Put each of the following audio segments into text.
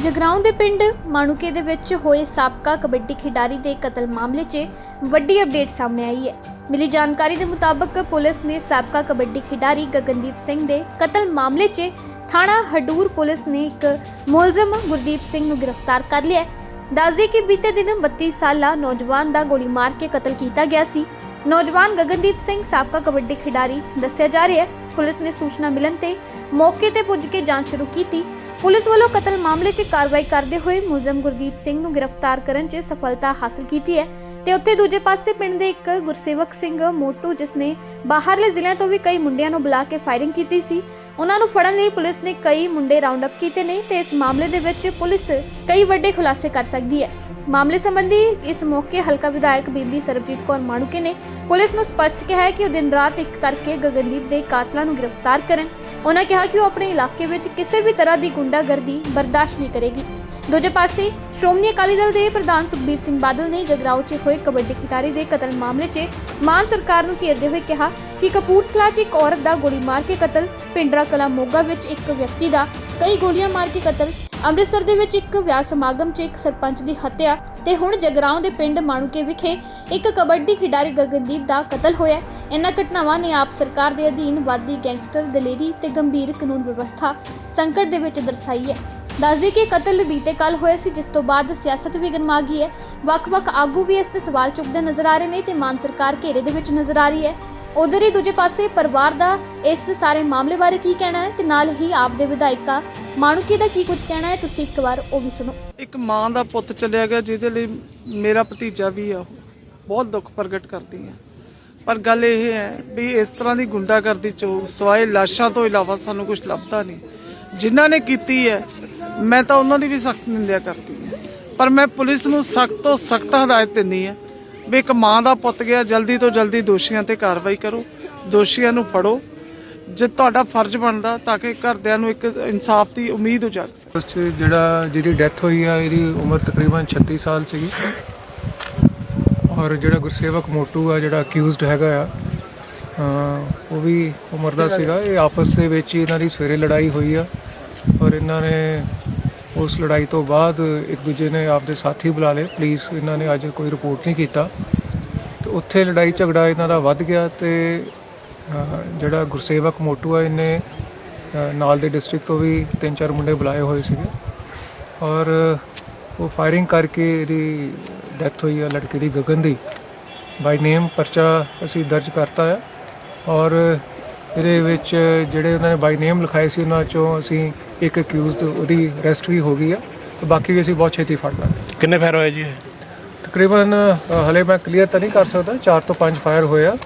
ਜਗਰਾਉਂ ਦੇ ਪਿੰਡ ਮਾਣੂਕੇ ਦੇ ਵਿੱਚ ਹੋਏ ਸਾਬਕਾ ਕਬੱਡੀ ਖਿਡਾਰੀ ਦੇ ਕਤਲ ਮਾਮਲੇ 'ਚ ਵੱਡੀ ਅਪਡੇਟ ਸਾਹਮਣੇ ਆਈ ਹੈ। ਮਿਲੀ ਜਾਣਕਾਰੀ ਦੇ ਮੁਤਾਬਕ ਪੁਲਿਸ ਨੇ ਸਾਬਕਾ ਕਬੱਡੀ ਖਿਡਾਰੀ ਗਗਨਦੀਪ ਸਿੰਘ ਦੇ ਕਤਲ ਮਾਮਲੇ 'ਚ ਥਾਣਾ ਹਡੂਰ ਪੁਲਿਸ ਨੇ ਇੱਕ ਮੁਲਜ਼ਮ ਗੁਰਦੀਪ ਸਿੰਘ ਨੂੰ ਗ੍ਰਿਫਤਾਰ ਕਰ ਲਿਆ ਦੱਸਦੇ ਕਿ ਬੀਤੇ ਦਿਨ 32 ਸਾਲਾ ਨੌਜਵਾਨ ਦਾ ਗੋਲੀ ਮਾਰ ਕੇ ਕਤਲ ਕੀਤਾ ਗਿਆ ਸੀ। ਨੌਜਵਾਨ ਗਗਨਦੀਪ ਸਿੰਘ ਸਾਬਕਾ ਕਬੱਡੀ ਖਿਡਾਰੀ ਦੱਸਿਆ ਜਾ ਰਿਹਾ ਹੈ। ਪੁਲਿਸ ਨੇ ਸੂਚਨਾ ਮਿਲਣ ਤੇ ਮੌਕੇ ਤੇ ਪੁੱਜ ਕੇ ਜਾਂਚ ਸ਼ੁਰੂ ਕੀਤੀ। ਪੁਲਿਸ ਵੱਲੋਂ ਕਤਲ ਮਾਮਲੇ 'ਚ ਕਾਰਵਾਈ ਕਰਦੇ ਹੋਏ ਮੁਲਜ਼ਮ ਗੁਰਦੀਪ ਸਿੰਘ ਨੂੰ ਗ੍ਰਿਫਤਾਰ ਕਰਨ 'ਚ ਸਫਲਤਾ ਹਾਸਲ ਕੀਤੀ ਹੈ ਤੇ ਉੱਥੇ ਦੂਜੇ ਪਾਸੇ ਪਿੰਡ ਦੇ ਇੱਕ ਗੁਰਸੇਵਕ ਸਿੰਘ ਮੋਟੂ, ਜਿਸ ਨੇ ਬਾਹਰਲੇ ਜ਼ਿਲ੍ਹਿਆਂ ਤੋਂ ਵੀ ਕਈ ਮੁੰਡਿਆਂ ਨੂੰ ਬੁਲਾ ਕੇ ਫਾਇਰਿੰਗ ਕੀਤੀ ਸੀ। ਉਹਨਾਂ ਨੂੰ ਫੜਨ ਲਈ ਪੁਲਿਸ ਨੇ ਕਈ ਮੁੰਡੇ ਰਾਉਂਡ ਅਪ ਕੀਤੇ ਨੇ ਤੇ ਇਸ ਮਾਮਲੇ ਦੇ ਵਿੱਚ ਪੁਲਿਸ ਕਈ ਵੱਡੇ ਖੁਲਾਸੇ ਕਰ ਸਕਦੀ ਹੈ। ਮਾਮਲੇ ਸੰਬੰਧੀ ਇਸ ਮੌਕੇ ਹਲਕਾ ਵਿਧਾਇਕ ਬੀਬੀ ਸਰਬਜੀਤ ਕੌਰ ਮਾਣੂਕੇ ਨੇ ਪੁਲਿਸ ਨੂੰ ਸਪਸ਼ਟ ਕਿਹਾ ਹੈ ਕਿ ਉਹ ਦਿਨ ਰਾਤ ਇੱਕ ਕਰਕੇ ਗਗਨਦੀਪ ਦੇ ਕਾਤਲਾਂ ਨੂੰ ਗ੍ਰਿਫਤਾਰ ਕਰਨ ਉਹਨਾਂ ਕਿਹਾ ਕਿ ਉਹ ਆਪਣੇ ਇਲਾਕੇ ਵਿੱਚ ਕਿਸੇ ਵੀ ਤਰ੍ਹਾਂ ਦੀ ਗੁੰਡਾਗਰਦੀ ਬਰਦਾਸ਼ਤ ਨਹੀਂ ਕਰੇਗੀ। ਦੂਜੇ ਪਾਸੇ, ਸ਼੍ਰੋਮਣੀ ਅਕਾਲੀ ਦਲ ਦੇ ਪ੍ਰਧਾਨ ਸੁਖਬੀਰ ਸਿੰਘ ਬਾਦਲ ਨੇ ਜਗਰਾਉਂ 'ਚ ਹੋਏ ਕਬੱਡੀ ਖਿਡਾਰੀ ਦੇ ਕਤਲ ਮਾਮਲੇ 'ਚ ਮਾਨ ਸਰਕਾਰ ਨੂੰ ਘੇਰਦੇ ਹੋਏ ਕਿਹਾ ਕਿ ਕਪੂਰਥਲਾ 'ਚ ਇੱਕ ਔਰਤ ਦਾ ਗੋਲੀ ਮਾਰ ਕੇ ਕਤਲ, ਪਿੰਡਰਾ ਕਲਾ ਮੋਗਾ ਵਿੱਚ ਇੱਕ ਵਿਅਕਤੀ ਦਾ ਕਈ ਗੋਲੀਆਂ ਮਾਰ ਕੇ ਕਤਲ, ਅੰਮ੍ਰਿਤਸਰ ਦੇ ਵਿੱਚ ਇੱਕ ਵਿਆਹ ਸਮਾਗਮ 'ਚ ਇੱਕ ਸਰਪੰਚ ਦੀ ਹੱਤਿਆ ਤੇ ਹੁਣ ਜਗਰਾਉਂ ਦੇ ਪਿੰਡ ਮਾਣੂਕੇ ਵਿਖੇ ਇੱਕ ਕਬੱਡੀ ਖਿਡਾਰੀ ਗਗਨਦੀਪ ਦਾ ਕਤਲ ਹੋਇਆ। ਹੈ। ਇਹਨਾਂ ਘਟਨਾਵਾਂ ਨੇ ਆਪ ਸਰਕਾਰ ਦੇ ਅਧੀਨ ਵਾਦੀ ਗੈਂਗਸਟਰ ਦਲੇਰੀ ਤੇ ਗੰਭੀਰ ਕਾਨੂੰਨ ਵਿਵਸਥਾ ਸੰਕਟ ਦੇ ਵਿੱਚ ਦਰਸਾਈ ਹੈ। ਦੱਸਦੇ ਕਿ ਕਤਲ ਬੀਤੇ ਕੱਲ ਹੋਇਆ ਸੀ, ਜਿਸ ਤੋਂ ਬਾਅਦ ਸਿਆਸਤ ਵੀ ਗਰਮਾ ਗਈ ਹੈ। ਵੱਖ-ਵੱਖ ਆਗੂ ਵੀ ਇਸ ਤੇ ਸਵਾਲ ਚੁੱਕਦੇ ਨਜ਼ਰ ਆ ਰਹੇ ਨੇ ਤੇ ਮਾਨ ਸਰਕਾਰ ਘੇਰੇ ਦੇ ਵਿੱਚ ਨਜ਼ਰ ਆ ਰਹੀ ਹੈ। ਉਧਰ ਹੀ ਦੂਜੇ ਪਾਸੇ ਪਰਿਵਾਰ ਦਾ ਇਸ ਸਾਰੇ ਮਾਮਲੇ ਬਾਰੇ ਕੀ ਕਹਿਣਾ ਹੈ ਤੇ ਨਾਲ ਹੀ ਆਪ ਦੇ ਵਿਧਾਇਕਾ ਮਾਣੂਕੀ ਦਾ ਕੀ ਕੁਝ ਕਹਿਣਾ ਹੈ, ਤੁਸੀਂ ਇੱਕ ਵਾਰ ਉਹ ਵੀ ਸੁਣੋ। ਇੱਕ ਮਾਂ ਦਾ ਪੁੱਤ ਚਲਿਆ ਗਿਆ ਜਿਹਦੇ ਲਈ ਮੇਰਾ ਭਤੀਜਾ ਵੀ ਆ ਉਹ। ਬਹੁਤ ਦੁੱਖ ਪ੍ਰਗਟ ਕਰਦੀ ਆ। ਪਰ ਗੱਲ ਇਹ ਹੈ ਵੀ ਇਸ ਤਰ੍ਹਾਂ ਦੀ ਗੁੰਡਾਗਰਦੀ ਚੋਂ ਸਵਾਏ ਲਾਸ਼ਾਂ ਤੋਂ ਇਲਾਵਾ ਸਾਨੂੰ ਕੁਝ ਲੱਭਦਾ ਨਹੀਂ। ਜਿਨ੍ਹਾਂ ਨੇ ਕੀਤੀ ਹੈ, ਮੈਂ ਤਾਂ ਉਹਨਾਂ ਦੀ ਵੀ ਸਖਤ ਨਿੰਦਿਆ ਕਰਦੀ ਹਾਂ। ਪਰ ਮੈਂ ਪੁਲਿਸ ਨੂੰ ਸਖਤ ਤੋਂ ਸਖਤ ਹਦਾਇਤ ਦਿੰਦੀ ਹਾਂ ਵੀ ਇੱਕ ਮਾਂ ਦਾ ਪੁੱਤ ਗਿਆ, ਜਲਦੀ ਤੋਂ ਜਲਦੀ ਦੋਸ਼ੀਆਂ ਤੇ ਕਾਰਵਾਈ ਕਰੋ, ਦੋਸ਼ੀਆਂ ਨੂੰ ਫੜੋ। ਜੇ ਤੁਹਾਡਾ ਫਰਜ਼ ਬਣਦਾ ਤਾਂ ਕਿ ਘਰਦਿਆਂ ਨੂੰ ਇੱਕ ਇਨਸਾਫ ਦੀ ਉਮੀਦ ਉਜਾਗ ਸਕੇ ਉਸ 'ਚ ਜਿਹੜਾ, ਜਿਹਦੀ ਡੈਥ ਹੋਈ ਆ, ਇਹਦੀ ਉਮਰ ਤਕਰੀਬਨ 36 ਸਾਲ ਸੀਗੀ। ਔਰ ਜਿਹੜਾ ਗੁਰਸੇਵਕ ਮੋਟੂ ਆ, ਜਿਹੜਾ ਅਕਿਊਜ਼ਡ ਹੈਗਾ ਆ, ਅਹ ਉਹ ਵੀ ਉਮਰ ਦਾ ਸੀਗਾ। ਇਹ ਆਪਸ ਦੇ ਵਿੱਚ ਹੀ ਇਹਨਾਂ ਦੀ ਸਵੇਰੇ ਲੜਾਈ ਹੋਈ ਆ। ਔਰ ਇਹਨਾਂ ਨੇ ਉਸ ਲੜਾਈ ਤੋਂ ਬਾਅਦ ਇੱਕ ਦੂਜੇ ਨੇ ਆਪਦੇ ਸਾਥੀ ਬੁਲਾ ਲਏ। ਪੁਲਿਸ ਇਹਨਾਂ ਨੇ ਅੱਜ ਕੋਈ ਰਿਪੋਰਟ ਨਹੀਂ ਕੀਤਾ। ਤੇ ਉੱਥੇ ਲੜਾਈ ਝਗੜਾ ਇਹਨਾਂ ਦਾ ਵੱਧ ਗਿਆ ਤੇ ਜਿਹੜਾ ਗੁਰਸੇਵਕ ਮੋਟੂ ਆ, ਇਹਨੇ ਨਾਲ ਦੇ ਡਿਸਟ੍ਰਿਕਟ ਤੋਂ ਵੀ ਤਿੰਨ ਚਾਰ ਮੁੰਡੇ ਬੁਲਾਏ ਹੋਏ ਸੀਗੇ। ਔਰ ਉਹ ਫਾਇਰਿੰਗ ਕਰਕੇ ਇਹਦੀ ਡੈਥ ਹੋਈ ਆ ਲੜਕੇ ਦੀ, ਗਗਨ ਦੀ। ਬਾਈ ਨੇਮ ਪਰਚਾ ਅਸੀਂ ਦਰਜ ਕਰਤਾ ਹੈ ਔਰ ਇਹਦੇ ਵਿੱਚ ਜਿਹੜੇ ਉਹਨਾਂ ਨੇ ਬਾਈ ਨੇਮ ਲਿਖਾਏ ਸੀ, ਉਹਨਾਂ ਚੋਂ ਅਸੀਂ ਇੱਕ ਅਕਿਊਜ਼ਡ ਉਹਦੀ ਅਰੈਸਟ ਵੀ ਹੋ ਗਈ ਆ ਤੇ ਬਾਕੀ ਵੀ ਅਸੀਂ ਬਹੁਤ ਛੇਤੀ ਫੜ ਲਾਂਗੇ। ਕਿੰਨੇ ਫਾਇਰ ਹੋਏ ਜੀ? ਤਕਰੀਬਨ ਹਲੇ ਮੈਂ ਕਲੀਅਰ ਤਾਂ ਨਹੀਂ ਕਰ ਸਕਦਾ 4 ਤੋਂ 5 ਫਾਇਰ ਹੋਇਆ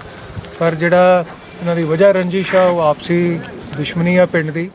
ਪਰ ਜਿਹੜਾ ਇਹਨਾਂ ਦੀ ਵਜ੍ਹਾ ਰੰਜਿਸ਼ ਆ ਉਹ ਆਪਸੀ ਦੁਸ਼ਮਣੀ ਆ ਪਿੰਡ ਦੀ।